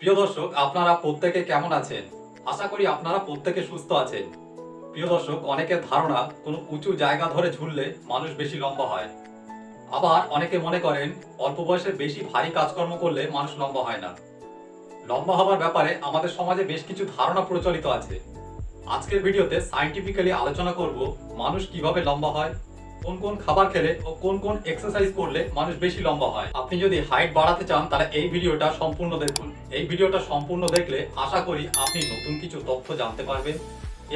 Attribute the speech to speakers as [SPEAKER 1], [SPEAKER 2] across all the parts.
[SPEAKER 1] প্রিয় দর্শক, আপনারা প্রত্যেকে কেমন আছেন? আশা করি আপনারা প্রত্যেকে সুস্থ আছেন। প্রিয় দর্শক অনেকের ধারণা, কোনো উঁচু জায়গা ধরে ঝুললে মানুষ বেশি লম্বা হয়। আবার অনেকে মনে করেন, অল্প বয়সে বেশি ভারী কাজকর্ম করলে মানুষ লম্বা হয় না। লম্বা হবার ব্যাপারে আমাদের সমাজে বেশ কিছু ধারণা প্রচলিত আছে। আজকের ভিডিওতে সাইন্টিফিক্যালি আলোচনা করব, মানুষ কীভাবে লম্বা হয় কোন কোন খাবার খেলে ও কোন কোন এক্সারসাইজ করলে মানুষ বেশি লম্বা হয়? আপনি যদি হাইট বাড়াতে চান, তাহলে এই ভিডিওটা সম্পূর্ণ দেখুন। এই ভিডিওটা সম্পূর্ণ দেখলে আশা করি আপনি নতুন কিছু তথ্য জানতে পারবেন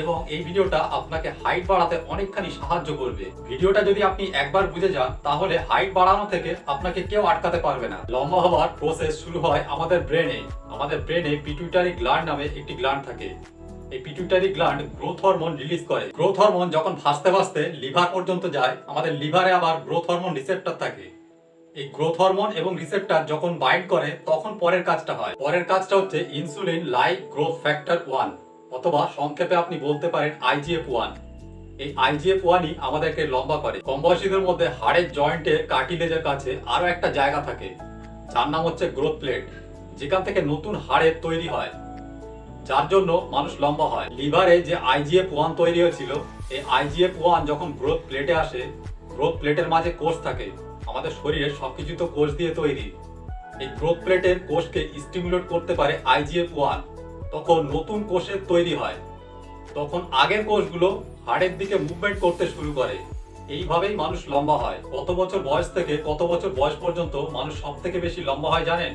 [SPEAKER 1] এবং এই ভিডিওটা আপনাকে হাইট বাড়াতে অনেকখানি সাহায্য করবে। ভিডিওটা যদি আপনি একবার বুঝে যান, তাহলে হাইট বাড়ানো থেকে আপনাকে কেউ আটকাতে পারবে না। লম্বা হওয়ার প্রসেস শুরু হয় আমাদের ব্রেনে আমাদের ব্রেনে পিটুইটারি গ্ল্যান্ড নামে একটি গ্ল্যান্ড থাকে। এই pituitary gland growth hormone release করে। গ্রোথ হরমোন যখন ভাসতে ভাসতে লিভার পর্যন্ত যায়, আমাদের লিভারে আবার গ্রোথ হরমোন রিসেপ্টর থাকে। এই গ্রোথ হরমোন এবং রিসেপ্টর যখন বাইন্ড করে, তখন পরের কাজটা হয়। পরের কাজটা হচ্ছে insulin like growth factor one অথবা সংক্ষেপে আপনি বলতে পারেন আইজিএফ ওয়ান এই আইজিএফ ওয়ানই আমাদেরকে লম্বা করে। কম বয়সীদের মধ্যে হাড়ের জয়েন্টে কার্টিলেজের কাছে আরও একটা জায়গা থাকে। যার নাম হচ্ছে গ্রোথ প্লেট যেখান থেকে নতুন হাড়ের তৈরি হয়। যার জন্য মানুষ লম্বা হয়। লিভারে যে আইজিএফ ওয়ান তৈরি হয়েছিল, এই আইজিএফ ওয়ান যখন গ্রোথ প্লেটে আসে গ্রোথ প্লেটের মাঝে কোষ থাকে। আমাদের শরীরে সবকিছু তো কোষ দিয়ে তৈরি। এই গ্রোথ প্লেটের কোষকে স্টিমুলেট করতে পারে আইজিএফ ওয়ান। তখন নতুন কোষের তৈরি হয়। তখন আগের কোষগুলো হাড়ের দিকে মুভমেন্ট করতে শুরু করে। এইভাবেই মানুষ লম্বা হয়। কত বছর বয়স থেকে কত বছর বয়স পর্যন্ত মানুষ সব থেকে বেশি লম্বা হয় জানেন?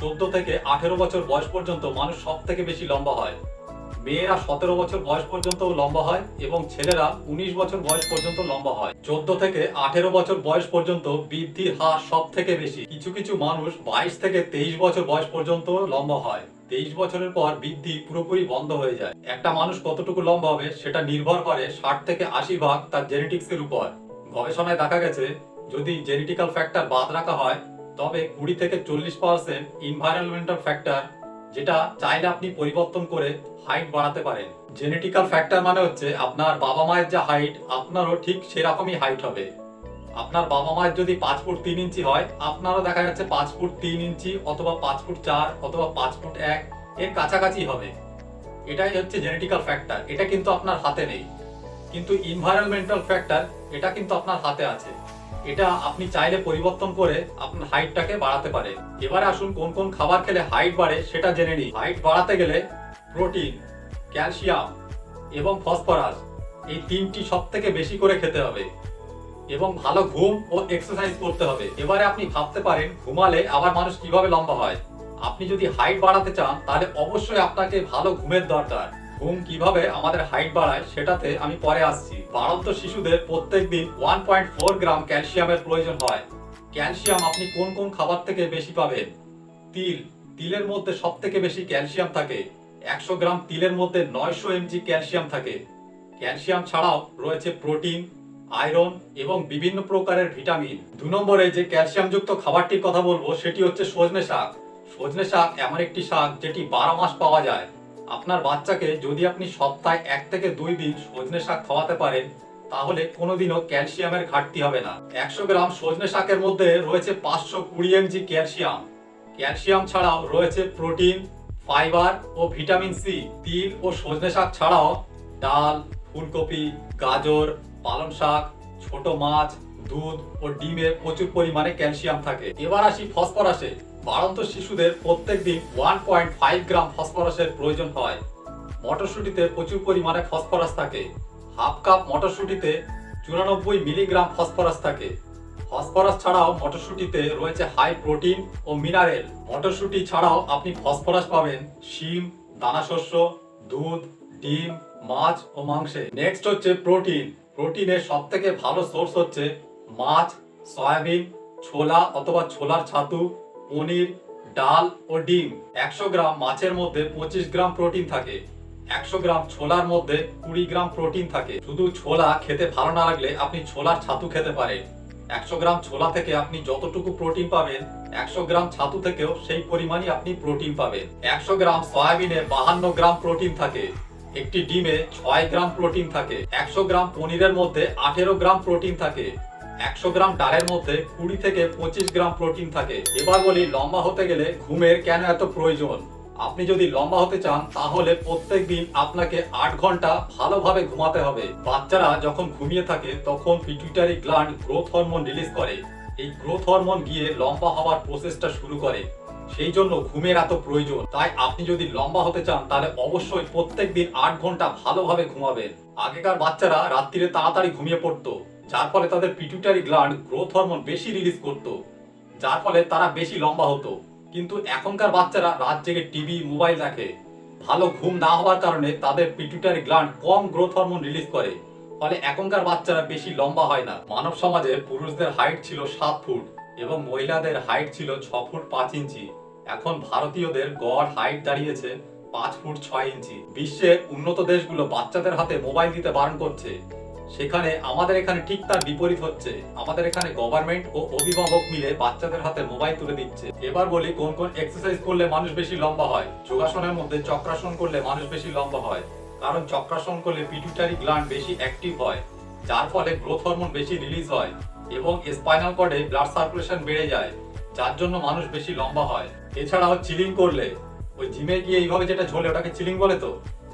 [SPEAKER 1] চোদ্দ থেকে আঠেরো বছর বয়স পর্যন্ত মানুষ সব থেকে বেশি লম্বা হয়। মেয়েরা সতেরো বছর বয়স পর্যন্ত লম্বা হয় এবং ছেলেরা উনিশ বছর বয়স পর্যন্ত লম্বা হয়। চোদ্দ থেকে আঠেরো বছর বয়স পর্যন্ত বৃদ্ধির হার সব থেকে বেশি। কিছু কিছু মানুষ বাইশ থেকে তেইশ বছর বয়স পর্যন্ত লম্বা হয়। তেইশ বছরের পর বৃদ্ধি পুরোপুরি বন্ধ হয়ে যায়। একটা মানুষ কতটুকু লম্বা হবে সেটা নির্ভর করে ষাট থেকে আশি ভাগ তার জেনেটিক্স এর উপর। গবেষণায় দেখা গেছে, যদি জেনেটিক্যাল ফ্যাক্টর বাদ রাখা হয় তবে কুড়ি থেকে চল্লিশ পার্সেন্ট ইনভায়রনমেন্টাল ফ্যাক্টর যেটা চাইলে আপনি পরিবর্তন করে হাইট বাড়াতে পারেন। জেনেটিক্যাল ফ্যাক্টর মানে হচ্ছে আপনার বাবা মায়ের যা হাইট আপনারও ঠিক সেরকমই হাইট হবে। আপনার বাবা মায়ের যদি পাঁচ ফুট তিন ইঞ্চি হয়, আপনারও দেখা যাচ্ছে পাঁচ ফুট তিন ইঞ্চি অথবা পাঁচ ফুট চার অথবা পাঁচ ফুট এক, এর কাছাকাছি হবে। এটাই হচ্ছে জেনেটিক্যাল ফ্যাক্টর এটা কিন্তু আপনার হাতে নেই। কিন্তু ইনভায়রনমেন্টাল ফ্যাক্টর এটা কিন্তু আপনার হাতে আছে। এটা আপনি চাইলে পরিবর্তন করে আপনার হাইটটাকে বাড়াতে পারে এবারে আসুন কোন কোন খাবার খেলে হাইট বাড়ে সেটা জেনে নিই। হাইট বাড়াতে গেলে প্রোটিন, ক্যালসিয়াম এবং ফসফরাস এই তিনটি সব থেকে বেশি করে খেতে হবে এবং ভালো ঘুম ও এক্সারসাইজ করতে হবে। এবারে আপনি ভাবতে পারেন, ঘুমালে আবার মানুষ কীভাবে লম্বা হয়। আপনি যদি হাইট বাড়াতে চান, তাহলে অবশ্যই আপনাকে ভালো ঘুমের দরকার। ঘুম কীভাবে আমাদের হাইট বাড়ায় সেটাতে আমি পরে আসছি। বাড়ন্ত শিশুদের প্রত্যেকদিন ওয়ান পয়েন্ট ফোর গ্রাম ক্যালসিয়ামের প্রয়োজন হয়। ক্যালসিয়াম আপনি কোন কোন খাবার থেকে বেশি পাবেন? তিল, তিলের মধ্যে সব থেকে বেশি ক্যালসিয়াম থাকে। একশো গ্রাম তিলের মধ্যে নয়শো এমজি ক্যালসিয়াম থাকে। ক্যালসিয়াম ছাড়াও রয়েছে প্রোটিন আয়রন এবং বিভিন্ন প্রকারের ভিটামিন দু নম্বরে যে ক্যালসিয়ামযুক্ত খাবারটির কথা বলব, সেটি হচ্ছে সজনে শাক। সজনে শাক এমন একটি শাক যেটি বারো মাস পাওয়া যায়। আপনার বাচ্চাকে যদি আপনি সপ্তাহে এক থেকে দুই দিন সজনে শাক খাওয়াতে পারেন, তাহলে কোনোদিনও ক্যালসিয়ামের ঘাটতি হবে না। একশো গ্রাম সজনে শাকের মধ্যে রয়েছে পাঁচশো কুড়ি এমজি ক্যালসিয়াম। ক্যালসিয়াম ছাড়াও রয়েছে প্রোটিন, ফাইবার ও ভিটামিন সি। তিল ও সজনে শাক ছাড়াও ডাল, ফুলকপি, গাজর, পালং শাক, ছোট মাছ দুধ ও ডিমে প্রচুর পরিমাণে ক্যালসিয়াম থাকে। এবার আসি ফসফরাসে। বাড়ন্ত শিশুদের প্রত্যেকদিন ওয়ান পয়েন্ট ফাইভ গ্রাম ফসফরাসের প্রয়োজন হয়। মটরশুটিতে প্রচুর পরিমাণে ফসফরাস থাকে। হাফ কাপ মটরশুটিতে চুরানব্বই মিলিগ্রাম ফসফরাস থাকে। ফসফরাস ছাড়াও মটরশুটিতে রয়েছে হাই প্রোটিন ও মিনারেল মটরশুটি ছাড়াও আপনি ফসফরাস পাবেন শিম, দানাশস্য, দুধ, ডিম, মাছ ও মাংসে। নেক্সট হচ্ছে প্রোটিন প্রোটিনের সব থেকে ভালো সোর্স হচ্ছে মাছ, সয়াবিন, ছোলা অথবা ছোলার ছাতু, পনির, ডাল ও ডিম। একশো গ্রাম মাছের মধ্যে পঁচিশ গ্রাম প্রোটিন থাকে। একশো গ্রাম ছোলার মধ্যে কুড়ি গ্রাম প্রোটিন থাকে। শুধু ছোলা খেতে ভালো না লাগলে আপনি ছোলার ছাতু খেতে পারেন। একশো গ্রাম ছোলা থেকে আপনি যতটুকু প্রোটিন পাবেন, একশো গ্রাম ছাতু থেকেও সেই পরিমাণই আপনি প্রোটিন পাবেন। একশো গ্রাম সয়াবিনে বাহান্ন গ্রাম প্রোটিন থাকে। একটি ডিমে ছয় গ্রাম প্রোটিন থাকে। একশো গ্রাম পনিরের মধ্যে আঠেরো গ্রাম প্রোটিন থাকে। একশো গ্রাম ডালের মধ্যে কুড়ি থেকে পঁচিশ গ্রাম প্রোটিন থাকে। এবার বলি, লম্বা হতে গেলে ঘুমের কেন এত প্রয়োজন? আপনি যদি লম্বা হতে চান, তাহলে প্রত্যেক দিন আপনাকে আট ঘণ্টা ভালোভাবে ঘুমাতে হবে। বাচ্চারা যখন ঘুমিয়ে থাকে, তখন pituitary gland growth hormone release করে। এই গ্রোথ হরমোন গিয়ে লম্বা হওয়ার প্রসেসটা শুরু করে। সেই জন্য ঘুমের এত প্রয়োজন। তাই আপনি যদি লম্বা হতে চান, তাহলে অবশ্যই প্রত্যেক দিন আট ঘণ্টা ভালোভাবে ঘুমাবেন। আগেকার বাচ্চারা রাত্রিরে তাড়াতাড়ি ঘুমিয়ে পড়তো। যার ফলে তাদের পিটুইটারি গ্ল্যান্ড গ্রোথ হরমোন বেশি রিলিজ করতো, যার ফলে তারা বেশি লম্বা হতো। কিন্তু এখনকার বাচ্চারা রাত জেগে টিভি মোবাইল দেখে। ভালো ঘুম না হওয়ার কারণে তাদের পিটুইটারি গ্ল্যান্ড কম গ্রোথ হরমোন রিলিজ করে। ফলে এখনকার বাচ্চারা বেশি লম্বা হয় না। মানব সমাজে পুরুষদের হাইট ছিল সাত ফুট এবং মহিলাদের হাইট ছিল ছ ফুট পাঁচ ইঞ্চি। এখন ভারতীয়দের গড় হাইট দাঁড়িয়েছে পাঁচ ফুট ছয় ইঞ্চি। বিশ্বের উন্নত দেশগুলো বাচ্চাদের হাতে মোবাইল দিতে বারণ করছে। সেখানে আমাদের এখানে ঠিক তার বিপরীত হচ্ছে। আমাদের এখানে গভর্নমেন্ট ও অভিভাবক মিলে বাচ্চাদের হাতে মোবাইল তুলে দিচ্ছে। এবার বলি কোন কোন এক্সারসাইজ করলে মানুষ বেশি লম্বা হয়। যোগাসনের মধ্যে চক্রাসন করলে মানুষ বেশি লম্বা হয়। কারণ চক্রাসন করলে পিটুইটারি গ্ল্যান্ড বেশি অ্যাক্টিভ হয়, যার ফলে গ্রোথ হরমোন বেশি রিলিজ হয় এবং স্পাইনাল কর্ডে ব্লাড সার্কুলেশন বেড়ে যায়, যার জন্য মানুষ বেশি লম্বা হয়। এছাড়াও চিলিং করলে, ওই জিমে গিয়ে এইভাবে যেটা ঝোলে ওটাকে চিলিং বলে তো?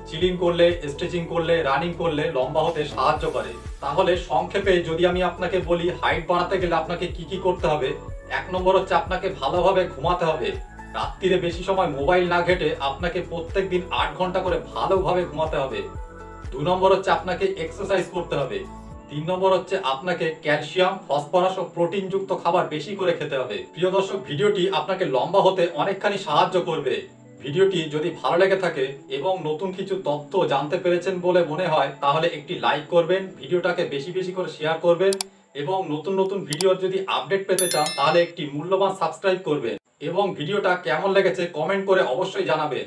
[SPEAKER 1] চিলিং করলে, স্ট্রেচিং করলে, রানিং করলে লম্বা হতে সাহায্য করে। তাহলে সংক্ষেপে যদি আমি আপনাকে বলি, হাইট বাড়াতে গেলে আপনাকে কি কি করতে হবে? এক নম্বর হচ্ছে আপনাকে ভালোভাবে ঘুমাতে হবে। রাত্রিরে বেশি সময় মোবাইল না ঘেটে আপনাকে প্রত্যেক দিন আট ঘণ্টা করে ভালোভাবে ঘুমাতে হবে। দু নম্বর হচ্ছে আপনাকে এক্সারসাইজ করতে হবে। তিন নম্বর হচ্ছে আপনাকে ক্যালসিয়াম, ফসফরাস ও প্রোটিন যুক্ত খাবার বেশি করে খেতে হবে। প্রিয় দর্শক, ভিডিওটি আপনাকে লম্বা হতে অনেকখানি সাহায্য করবে। ভিডিওটি যদি ভালো লেগে থাকে এবং নতুন কিছু তথ্য জানতে পেরেছেন বলে মনে হয়, তাহলে একটি লাইক করবেন, ভিডিওটাকে বেশি বেশি করে শেয়ার করবেন এবং নতুন নতুন ভিডিওর যদি আপডেট পেতে চান, তাহলে একটি মূল্যবান সাবস্ক্রাইব করবেন এবং ভিডিওটা কেমন লেগেছে কমেন্ট করে অবশ্যই জানাবেন।